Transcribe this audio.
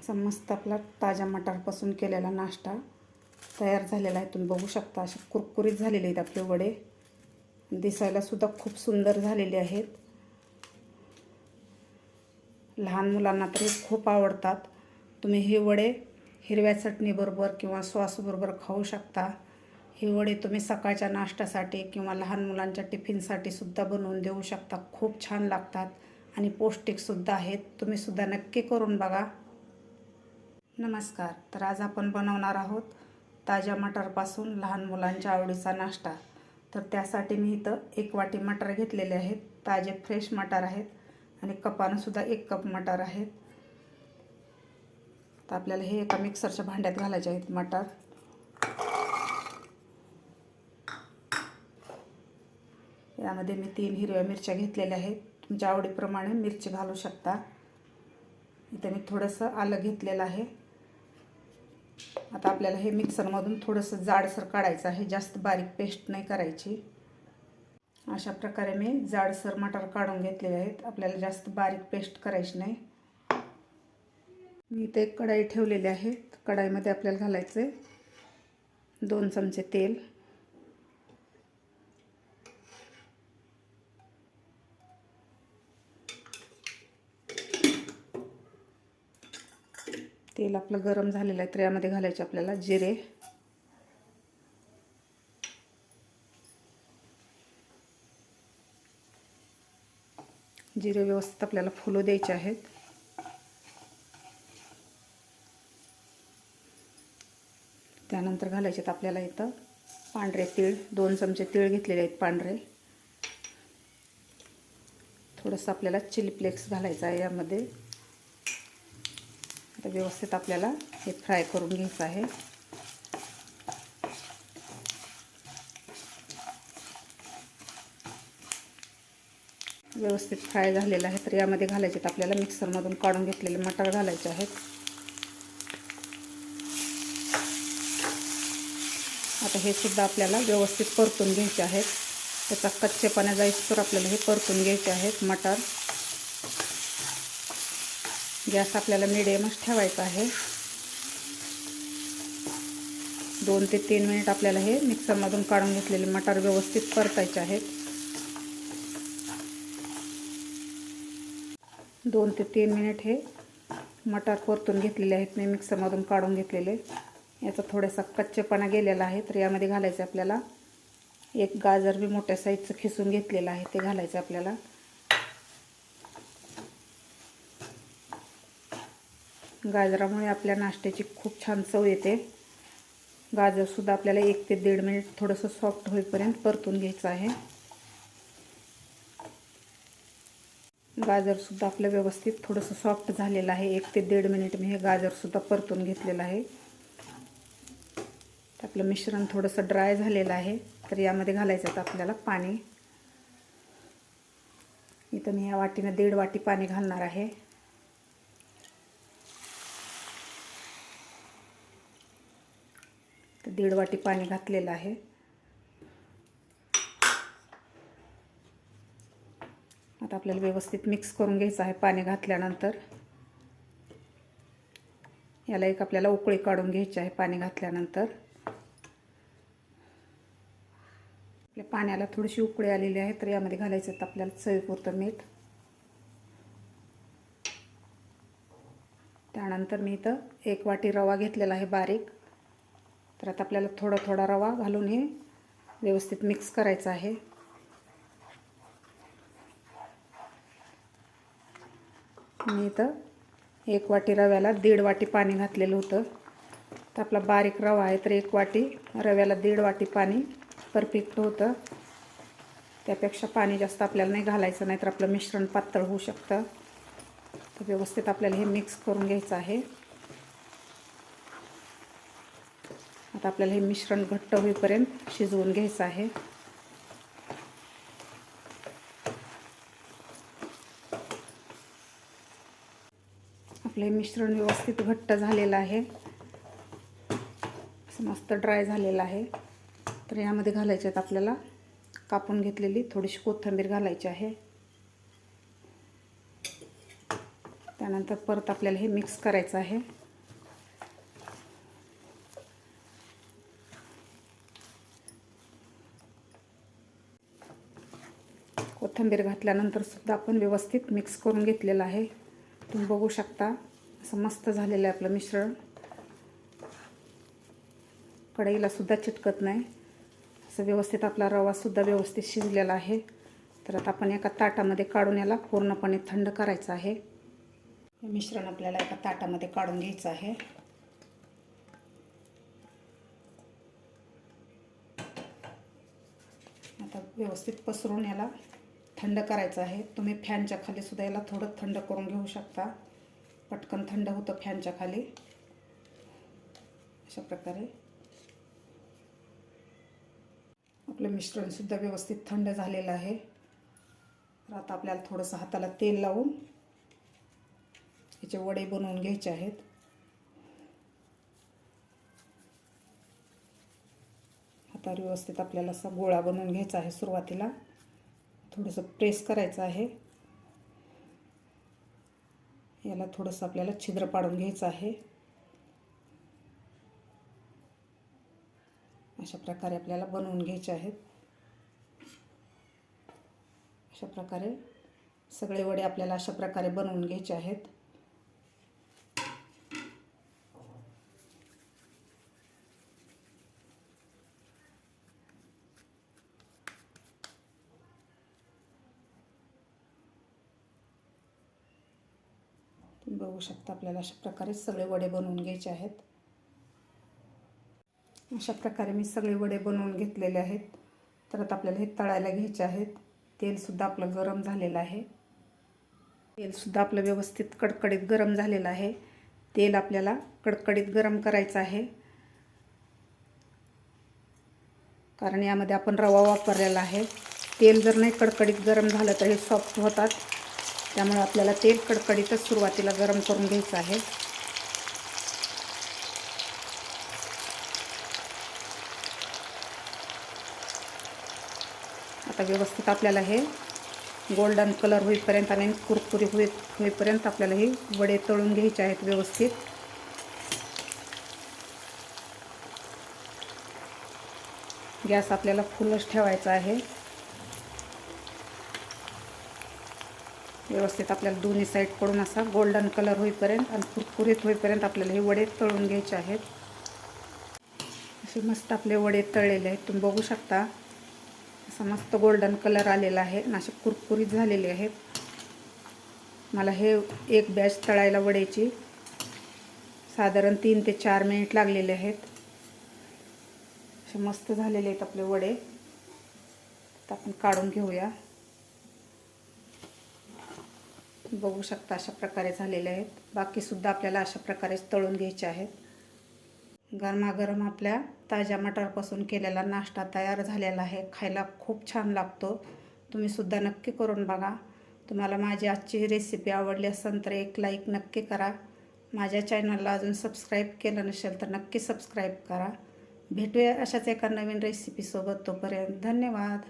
असा मस्त आपला ताज्या मटारपासून केलेला नाश्ता तयार झालेला आहे. तुम्ही बघू शकता असे कुरकुरीत झालेले आहेत आपले वडे. दिसायलासुद्धा खूप सुंदर झालेले आहेत. लहान मुलांना तरी खूप आवडतात. तुम्ही हे वडे हिरव्या चटणीबरोबर किंवा सॉसबरोबर खाऊ शकता. हे वडे तुम्ही सकाळच्या नाश्त्यासाठी किंवा लहान मुलांच्या टिफिनसाठी सुद्धा बनवून देऊ शकता. खूप छान लागतात आणि पौष्टिकसुद्धा आहेत. तुम्हीसुद्धा नक्की करून बघा. नमस्कार. तर आज आपण बनवणार आहोत ताज्या मटारपासून लहान मुलांच्या आवडीचा नाश्ता. तर त्यासाठी मी इथं एक वाटी मटार घेतलेले आहेत. ताजे फ्रेश मटार आहेत आणि कपानंसुद्धा एक कप मटार आहेत. तर आपल्याला हे एका मिक्सरच्या भांड्यात घालायचे आहेत मटार. यामध्ये मी तीन हिरव्या मिरच्या घेतलेल्या आहेत. तुमच्या आवडीप्रमाणे मिरची घालू शकता. इथं मी थोडंसं आलं घेतलेलं आहे. आता आपल्याला हे मिक्सरमधून थोडंसं जाडसर काढायचं आहे. जास्त बारीक पेस्ट नाही करायची. अशा प्रकारे मी जाडसर मटार काढून घेतलेले आहेत. आपल्याला जास्त बारीक पेस्ट करायची नाही. मी इथे कढाई ठेवलेली आहे. कढाईमध्ये आपल्याला घालायचं आहे दोन चमचे तेल. तेल आपलं गरम झालेलं आहे तर यामध्ये घालायचे आपल्याला जिरे. जिरे व्यवस्थित आपल्याला फुलं द्यायचे आहेत. त्यानंतर घालायचे आपल्याला इथं पांढरे तीळ दोन चमचे तीळ घेतलेले आहेत पांढरे. थोडंसं आपल्याला चिली फ्लेक्स घालायचं आहे यामध्ये. आता व्यवस्थित आपल्याला हे फ्राय करून घ्यायचं आहे. व्यवस्थित फ्राय झालेलं आहे तर यामध्ये घालायचे आपल्याला मिक्सरमधून काढून घेतलेले मटार घालायचे आहेत. आता हे सुद्धा आपल्याला व्यवस्थित परतून घ्यायचे आहेत. त्याचा कच्चेपणा जाईस तर आपल्याला हे परतून घ्यायचे आहेत मटार. गॅस आपल्याला मिडियमच ठेवायचा आहे. दोन ते तीन मिनिट आपल्याला हे मिक्सरमधून काढून घेतलेले मटार व्यवस्थित परतायचे आहेत. दोन ते तीन मिनिट हे मटार परतून घेतलेले आहेत. मी मिक्सरमधून काढून घेतलेले. याचा थोडासा कच्चेपणा गेलेला आहे तर यामध्ये घालायचं आपल्याला. एक गाजर बी मोठ्या साईजचं खिसून घेतलेलं आहे ते घालायचं आपल्याला. गाजरामुळे आपल्या नाश्त्याची खूप छान चव येते. गाजरसुद्धा आपल्याला एक ते दीड मिनिट थोडंसं सॉफ्ट होईपर्यंत परतून घ्यायचं आहे. गाजरसुद्धा आपलं व्यवस्थित थोडंसं सॉफ्ट झालेलं आहे. एक ते दीड मिनिट मी हे गाजरसुद्धा परतून घेतलेलं आहे. आपलं मिश्रण थोडंसं ड्राय झालेलं आहे. तर यामध्ये घालायचं आहे आपल्याला पाणी. इथं मी या वाटीनं दीड वाटी पाणी घालणार आहे. दीड वाटी पाणी घातलेलं आहे. आता आपल्याला व्यवस्थित मिक्स करून घ्यायचं आहे पाणी घातल्यानंतर. याला एक आपल्याला उकळी काढून घ्यायची आहे पाणी घातल्यानंतर. आपल्या पाण्याला थोडीशी उकळी आलेली आहे तर यामध्ये घालायचं आहे आपल्याला चवीपुरतं मीठ. त्यानंतर मी इथं एक वाटी रवा घेतलेला आहे बारीक. तर आता आपल्याला थोडा थोडा रवा घालून हे व्यवस्थित मिक्स करायचं आहे. मी इथं एक वाटी रव्याला दीड वाटी पाणी घातलेलं होतं. तर आपला बारीक रवा आहे तर एक वाटी रव्याला दीड वाटी पाणी परफेक्ट होतं. त्यापेक्षा पाणी जास्त आपल्याला नाही घालायचं नाही तर आपलं मिश्रण पातळ होऊ शकतं. तर व्यवस्थित आपल्याला हे मिक्स करून घ्यायचं आहे. आता आपल्याला हे मिश्रण घट्ट होईपर्यंत शिजवून घ्यायचं आहे. आपलं हे मिश्रण व्यवस्थित घट्ट झालेलं आहे. असं मस्त ड्राय झालेलं आहे. तर यामध्ये घालायचे आहेत आपल्याला कापून घेतलेली थोडीशी कोथिंबीर घालायची आहे. त्यानंतर परत आपल्याला हे मिक्स करायचं आहे. कोथिंबीर घातल्यानंतर सुद्धा आपण व्यवस्थित मिक्स करून घेतलेलं आहे. तुम्ही बघू शकता असं मस्त झालेलं आहे आपलं मिश्रण. कढईला सुद्धा चिटकत नाही. असं व्यवस्थित आपला रवासुद्धा व्यवस्थित शिजलेला आहे. तर आता आपण एका ताटामध्ये काढून याला पूर्णपणे थंड करायचं आहे. हे मिश्रण आपल्याला एका ताटामध्ये काढून घ्यायचं आहे. आता व्यवस्थित पसरून याला थंड करायचं आहे. तुम्ही फॅनच्या खाली सुद्धा याला थोडं थंड करून घेऊ शकता. पटकन थंड होतं फॅनच्या खाली. अशा प्रकारे. आपलं मिश्रणसुद्धा व्यवस्थित थंड झालेलं आहे. तर आता आपल्याला थोडंसं हाताला तेल लावून याचे वडे बनवून घ्यायचे आहेत. हातावर व्यवस्थित आपल्याला असा गोळा बनवून घ्यायचा आहे सुरुवातीला. थोडंसं प्रेस करायचं आहे. याला थोडंसं आपल्याला छिद्र पाडून घ्यायचं आहे. अशा प्रकारे आपल्याला बनवून घ्यायचे आहेत. अशा प्रकारे सगळे वडे आपल्याला अशा प्रकारे बनवून घ्यायचे आहेत. बघू शकता आपल्याला अशा प्रकारे सगळे वडे बनवून घ्यायचे आहेत. अशा प्रकारे मी सगळे वडे बनवून घेतलेले आहेत. तर आता आपल्याला हे तळायला घ्यायचे आहेत. तेलसुद्धा आपलं गरम झालेलं आहे. तेलसुद्धा आपलं व्यवस्थित कडकडीत गरम झालेलं आहे. तेल आपल्याला कडकडीत गरम करायचं आहे. कारण यामध्ये आपण रवा वापरलेला आहे. तेल जर नाही कडकडीत गरम झालं तर हे सॉफ्ट होतात. त्यामुळे आपल्याला तेल कडकडीतच सुरुवातीला गरम करून घ्यायचं आहे. आता व्यवस्थित आपल्याला हे गोल्डन कलर होईपर्यंत आणि कुरकुरी होई होईपर्यंत आपल्याला हे वडे तळून घ्यायचे आहेत व्यवस्थित. गॅस आपल्याला फुलच ठेवायचा आहे. व्यवस्थित आपल्याला दोन्ही साईडकडून असा गोल्डन कलर होईपर्यंत आणि कुरकुरीत होईपर्यंत आपल्याला हे वडे तळून घ्यायचे आहेत. असे मस्त आपले वडे तळलेले आहेत. तुम्ही बघू शकता. असा मस्त गोल्डन कलर आलेला आहे आणि असे कुरकुरीत झालेले आहेत. मला हे एक बॅच तळायला वड्याची साधारण तीन ते चार मिनिट लागलेले आहेत. असे मस्त झालेले आहेत आपले वडे. तर आपण काढून घेऊया. बघू शकता अशा प्रकारे झालेले आहेत. बाकीसुद्धा आपल्याला अशा प्रकारेच तळून घ्यायचे आहेत. गरमागरम आपल्या ताज्या मटारपासून केलेला नाश्ता तयार झालेला आहे. खायला खूप छान लागतो. तुम्हीसुद्धा नक्की करून बघा. तुम्हाला माझी आजची रेसिपी आवडली असेल तर एक लाईक नक्की करा. माझ्या चॅनलला अजून सबस्क्राईब केलं नसेल तर नक्की सबस्क्राईब करा. भेटूया अशाच एका नवीन रेसिपीसोबत तोपर्यंत धन्यवाद.